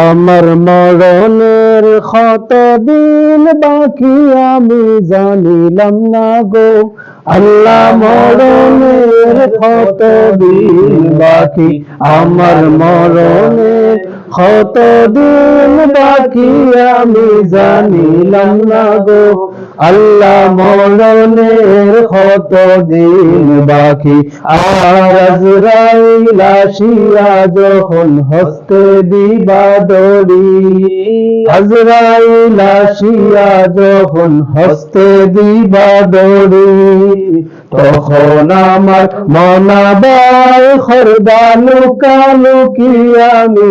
আমার মরণের ক্ষত দিন বাকি আমি জানিলাম না গো। আল্লাহ মরণের ক্ষত দিন বাকি। আমার মরণের ক্ষত দিন বাকি আমি জানিলাম না গো। আল্লাহ মরণের ক্ষত দিন বাকি? আর আজরাইল আসিয়া যখন হস্তে দিবা দড়ি, আজরাইল আসিয়া যখন হস্তে দিবা দড়ি, তখন আমার মনাবার খরদা লুকালুকি আমি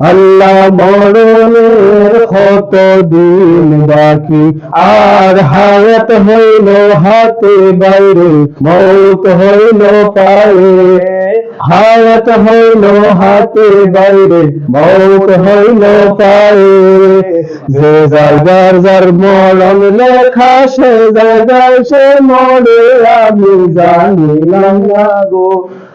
আল্লাহ মরণের কত দিন বাকি? আর হায়াত হইল হাতে বাইরে, মৌত হইল পায়ে। হায়াত হইল হাতে বাইরে, মৌত হইল পায়ে। যে জায়গার যার মরণ লেখা, সে জায়গায় সে মরে, আমি জানিলাম গো।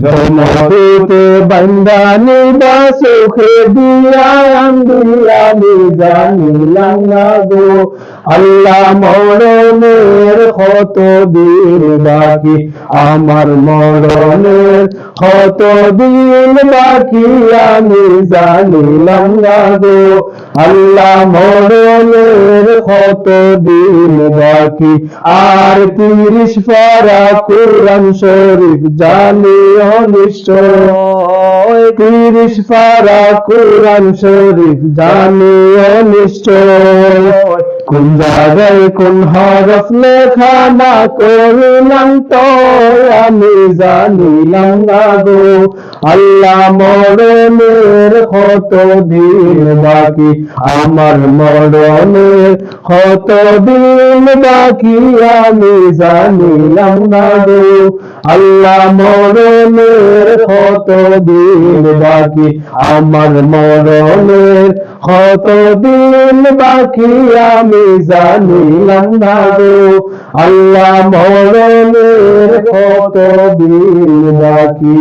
জমতে বন্দানি বা সুখে দিয়া আমি জানিলাম না গো। আল্লাহ মরণের কত দিন বাকি, আমার মরণের কত দিন বাকি, আমি জানিলাম না গো। আল্লাহ মরণের কত দিন বাকি? আর তিরিশ পারা কোরআন শরীফ জানি অনিশ্চয় তিরিশ পারা কোরআন শরীফ জানি অনিশ্চয় কোন জায়গায় কোন হরফ লেখা না করলাম তো আমি জানিলাম না গো। আল্লাহ মরণের কত দিন বাকি? আমার মরণের কত দিন বাকি? আমি জানিলাম না গো। আল্লাহ মরণের কত দিন বাকি? আমার মরণের কত দিন বাকি? আমি জানিলাম না আল্লাহ মরণের কত দিন বাকি